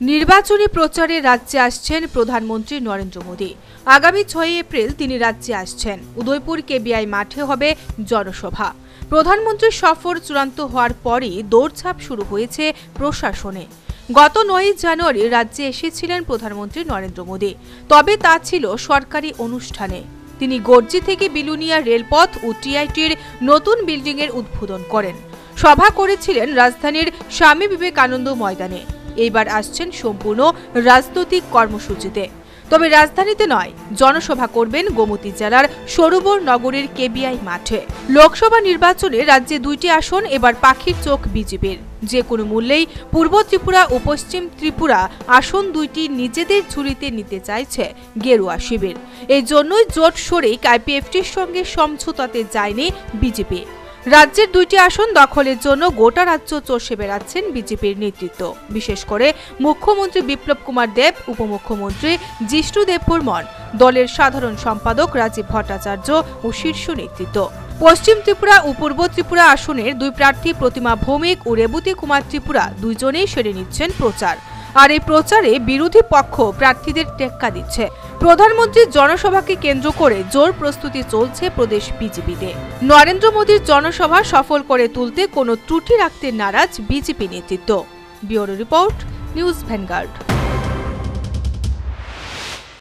নির্বাচনী প্রচারে রাজ্যে আসছেন প্রধানমন্ত্রী নরেন্দ্র মোদী। আগামী ছয় এপ্রিল তিনি রাজ্যে আসছেন। উদয়পুর কেবিআই মাঠে হবে জনসভা। প্রধানমন্ত্রীর সফর চূড়ান্ত হওয়ার পরই দৌড়ঝাঁপ শুরু হয়েছে প্রশাসনে। গত নয় জানুয়ারি রাজ্যে এসেছিলেন প্রধানমন্ত্রী নরেন্দ্র মোদী। তবে তা ছিল সরকারি অনুষ্ঠানে। তিনি গর্জি থেকে বিলুনিয়া রেলপথ ও টিআইটির নতুন বিল্ডিংয়ের উদ্বোধন করেন। সভা করেছিলেন রাজধানীর স্বামী বিবেকানন্দ ময়দানে। এইবার আসছেন সম্পূর্ণ রাজনৈতিক কর্মসূচিতে। তবে রাজধানীতে নয়, জনসভা করবেন গোমতী জেলার সরোবর নগরের কেবিআই মাঠে। লোকসভা নির্বাচনে রাজ্যে দুইটি আসন, এবার পাখির চোখ বিজেপির। যে কোনো মূল্যেই পূর্ব ত্রিপুরা ও পশ্চিম ত্রিপুরা আসন দুইটি নিজেদের ঝুলিতে নিতে চাইছে গেরুয়া শিবির। এই জন্যই জোট সরেই আইপিএফটির সঙ্গে সমঝোতাতে যায়নি বিজেপি। রাজ্যের দুইটি আসন দখলের জন্য গোটা রাজ্য চষে বেড়াচ্ছেন বিজেপির নেতৃত্ব। বিশেষ করে মুখ্যমন্ত্রী বিপ্লব কুমার দেব, উপমুখ্যমন্ত্রী জিষ্ণু বর্মন দলের সাধারণ সম্পাদক রাজীব ভট্টাচার্য ও শীর্ষ নেতৃত্ব। পশ্চিম ত্রিপুরা ও পূর্ব ত্রিপুরা আসনের দুই প্রার্থী প্রতিমা ভৌমিক ও রেবতী কুমার ত্রিপুরা দুইজনেই সেরে নিচ্ছেন প্রচার। আর এই প্রচারে বিরোধী পক্ষ প্রার্থীদের টেক্কা দিচ্ছে। প্রধানমন্ত্রীর জনসভাকে কেন্দ্র করে জোর প্রস্তুতি চলছে প্রদেশ বিজেপিতে। নরেন্দ্র মোদীর জনসভা সফল করে তুলতে কোনো ত্রুটি রাখতে নারাজ বিজেপি নেতৃত্ব। Bureau report, news Vanguard.